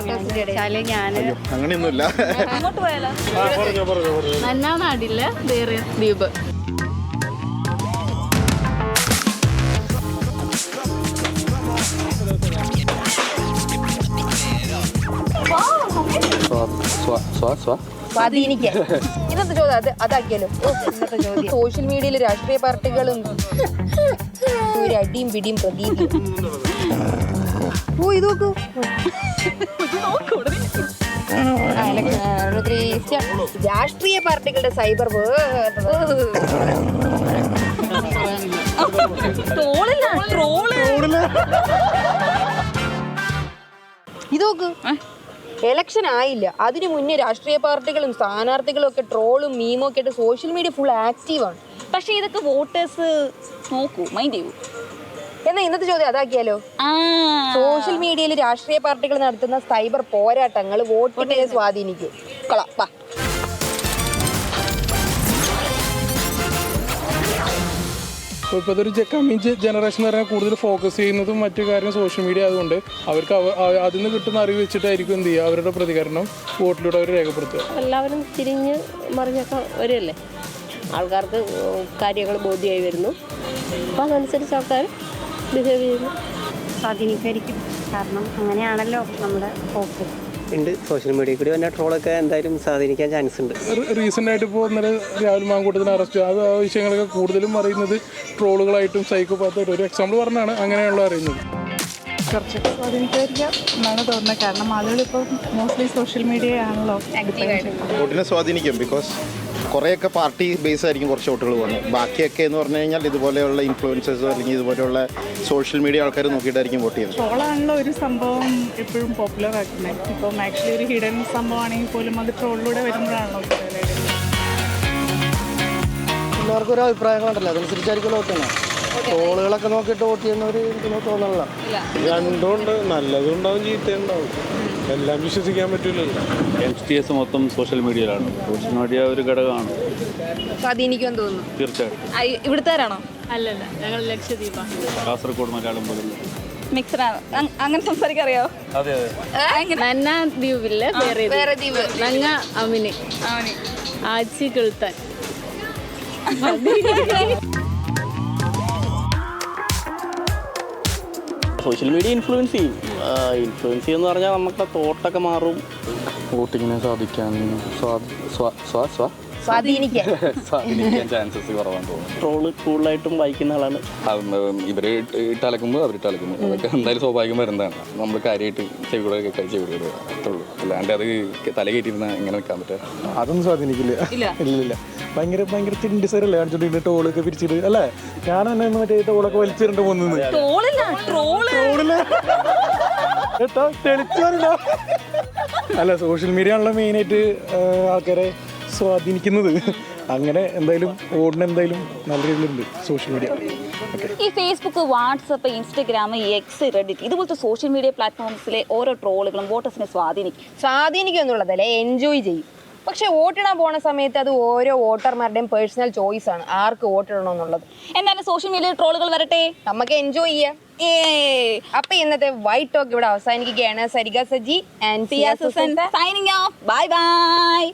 ഇടയിൽ. ഞാൻ അങ്ങനെയൊന്നുമില്ല. അങ്ങോട്ട് പോയാലോ? നന്നാ നാടില്ല വേറെ ദ്വീപ്. ഇന്നത്തെ ചോദ്യം അത് അതാക്കിയാലോ? ഓ, ഇന്നത്തെ ചോദ്യം. സോഷ്യൽ മീഡിയയിൽ രാഷ്ട്രീയ പാർട്ടികളും ഒരു അടിയും പിടിയും പ്രതീതിയും ഓ ഇത് നോക്കൂ. രാഷ്ട്രീയ പാർട്ടികളുടെ സൈബർ ഇത് നോക്ക്. എലക്ഷൻ ആയില്ല. അതിനു മുന്നേ രാഷ്ട്രീയ പാർട്ടികളും സ്ഥാനാർത്ഥികളും ഒക്കെ ട്രോളും മീമും ഒക്കെ ആയിട്ട് സോഷ്യൽ മീഡിയ ഫുൾ ആക്റ്റീവ് ആണ്. പക്ഷെ ഇതൊക്കെ വോട്ടേഴ്സ് നോക്കൂ മൈൻഡ് ചെയ്യൂ. എന്നാ ഇന്നത്തെ ചോദ്യം അതാക്കിയാലോ? മീഡിയയിൽ രാഷ്ട്രീയ പാർട്ടികൾ നടത്തുന്ന സൈബർ പോരാട്ടങ്ങൾ വോട്ടിനെ സ്വാധീനിക്കും. ഇപ്പോഴത്തെ ഒരു കമ്മിങ് ജനറേഷൻ എന്ന് പറഞ്ഞാൽ കൂടുതൽ ഫോക്കസ് ചെയ്യുന്നതും മറ്റു കാര്യം സോഷ്യൽ മീഡിയ ആയതുകൊണ്ട് അവർക്ക് അവ- അവ- അതിൽ നിന്ന് കിട്ടുന്ന അറിവ് വെച്ചിട്ടായിരിക്കും എന്ത് ചെയ്യുക? അവരുടെ പ്രതികരണം വോട്ടിലൂടെ അവർ രേഖപ്പെടുത്തുക. എല്ലാവരും തിരിഞ്ഞ് മറിഞ്ഞൊക്കെ വരുമല്ലേ ആൾക്കാർക്ക് കാര്യങ്ങൾ ബോധ്യമായി വരുന്നു. അപ്പോൾ അതനുസരിച്ച് ആൾക്കാർ ബിഹേവ് ചെയ്യുന്നു. സ്വാധീനിക്കായിരിക്കും. കാരണം അങ്ങനെയാണല്ലോ നമ്മുടെ പോക്ക് ഉണ്ട്. സോഷ്യൽ മീഡിയ കൂടി വന്ന ട്രോളൊക്കെ എന്തായാലും സ്വാധീനിക്കാൻ ചാൻസ് ഉണ്ട്. റീസെന്റ് ആയിട്ട് ഇപ്പോൾ ഇന്നലെ രാഹുൽ മാങ്കൂട്ടത്തിന് അറസ്റ്റ് അത് ആ വിഷയങ്ങളൊക്കെ കൂടുതലും അറിയുന്നത് ട്രോളുകളായിട്ടും സൈക്കോ സൈക്കോപാത്തായിട്ടും ഒരു എക്സാമ്പിൾ പറഞ്ഞാണ് അങ്ങനെയുള്ള അറിയുന്നത്. കുറച്ചൊക്കെ സ്വാധീനിക്കുമായിരിക്കാം എന്നാണ് തോന്നുന്നത്. കാരണം ആളുകൾ ഇപ്പോൾ മോസ്റ്റ്ലി സോഷ്യൽ മീഡിയ ആണല്ലോ വോട്ടിനെ സ്വാധീനിക്കും ബിക്കോസ് കുറേയൊക്കെ പാർട്ടി ബേസ് ആയിരിക്കും കുറച്ച് വോട്ടുകൾ പോകുന്നത്. ബാക്കിയൊക്കെ എന്ന് പറഞ്ഞു കഴിഞ്ഞാൽ ഇതുപോലെയുള്ള ഇൻഫ്ലുവൻസേഴ്സ് അല്ലെങ്കിൽ ഇതുപോലെയുള്ള സോഷ്യൽ മീഡിയ ആൾക്കാർ നോക്കിയിട്ടായിരിക്കും വോട്ട് ചെയ്യുന്നത്. ട്രോളാണല്ലോ ഒരു സംഭവം എപ്പോഴും പോപ്പുലർ ആക്കുന്നത്. ഇപ്പം ആക്ച്വലി ഒരു ഹിഡൻ സംഭവമാണെങ്കിൽ പോലും അത് ട്രോളിലൂടെ വരുമ്പോഴാണല്ലോ എല്ലാവർക്കും ഒരു അഭിപ്രായങ്ങളുണ്ടല്ലോ അതനുസരിച്ചായിരിക്കും വോട്ട് ചെയ്യണം ട്രോളുകളൊക്കെ നോക്കിയിട്ട് വോട്ട് ചെയ്യുന്നവർ എനിക്ക് തോന്നണില്ല രണ്ടുണ്ട് നല്ലതുണ്ടാവും ചീത്തയുണ്ടാവും എല്ലാം വിശ്വസിക്കാൻ പറ്റില്ലല്ലോ എച്ച് ടി എസ് മൊത്തം സോഷ്യൽ മീഡിയയിലാണ് സോഷ്യൽ മീഡിയ ഒരു ഘടകമാണ്. സ്വാധീനിക്കുമെന്ന് തോന്നുന്നു. തീർച്ചയായിട്ടും. ഇവിടുത്തേരാണോ? അല്ലല്ല ഞങ്ങൾ ലക്ഷദ്വീപ. കാസർഗോഡ് മലയാളം പോലും. മിക്സഡാണ് അങ്ങനെ സംസാരിക്കറിയോ? അതെ അതെ. നന്ന ദ്വീപില്ല വേറെ വേറെ ദ്വീപ്. നങ്ങ അമിനി ആച്ചി കിൾത്താൻ സോഷ്യൽ മീഡിയ ഇൻഫ്ലുവൻസ് ചെയ്യും ഇൻഫ്ലുവൻസ് ചെയ്യുമെന്ന് പറഞ്ഞാൽ നമ്മുടെ തോട്ടൊക്കെ മാറും. വോട്ടിങ്ങിനെ സാധിക്കാൻ സ്വാധീനിക്കാൻ. സ്വാധീനിക്കാൻ ചാൻസസ് കുറവാണ് തോന്നുന്നു. ട്രോൾ കൂടുതലായിട്ടും വായിക്കുന്ന ആളാണ്. ഇവർ ഇട്ടലക്കുമ്പോൾ അവരിട്ടലക്കുന്നു അതൊക്കെ എന്തായാലും സ്വാഭാവികം വരുന്നതാണ്. നമ്മൾ കാര്യമായിട്ട് ചെവികൂടെ കേൾക്കാൻ ചെവികൂടെ അത്രയുള്ളൂ അല്ലാണ്ട് അത് തല കയറ്റിയിരുന്ന ഇങ്ങനെ നിൽക്കാൻ പറ്റുക അതൊന്നും സ്വാധീനിക്കില്ല. ഇല്ലില്ല. ഭയങ്കര ഭയങ്കര ചിണ്ടിസരല്ലേ കാണിച്ചോണ്ടിട്ട് ടോളൊക്കെ പിരിച്ചിട്ട് അല്ലേ? ഞാൻ തന്നെ മറ്റേ ടോളൊക്കെ വലിച്ചിട്ടുണ്ട് പോകുന്നത്? അല്ല സോഷ്യൽ മീഡിയ ആണല്ലോ മെയിനായിട്ട് ആൾക്കാരെ സ്വാധീനിക്കുന്നത്. അങ്ങനെ എന്തായാലും ഓടിന് എന്തായാലും നല്ല രീതിയിലുണ്ട് സോഷ്യൽ മീഡിയ ഈ Facebook WhatsApp Instagram X Reddit ഇതുപോലത്തെ സോഷ്യൽ മീഡിയ പ്ലാറ്റ്ഫോംസിലെ ഓരോ ട്രോളുകളും വോട്ടേഴ്സിനെ സ്വാധീനിക്കും. സ്വാധീനിക്കും എന്നുള്ളതല്ല? എൻജോയ് ചെയ്യും. പക്ഷേ വോട്ടിടാൻ പോണ സമയത്ത് അത് ഓരോ വോട്ടർമാരുടെയും പേഴ്സണൽ ചോയ്സ് ആണ്. ആർക്ക് വോട്ടിടണം എന്നുള്ളത്. എന്നാലും സോഷ്യൽ മീഡിയ ട്രോളുകൾ വരട്ടെ? നമുക്ക് എൻജോയ് ചെയ്യാം. ഏ അപ്പൊ ഇന്നത്തെ വൈറ്റ് ടോക്ക് ഇവിടെ അവസാനിക്കുകയാണ്. Sarika Saji and signing off bye bye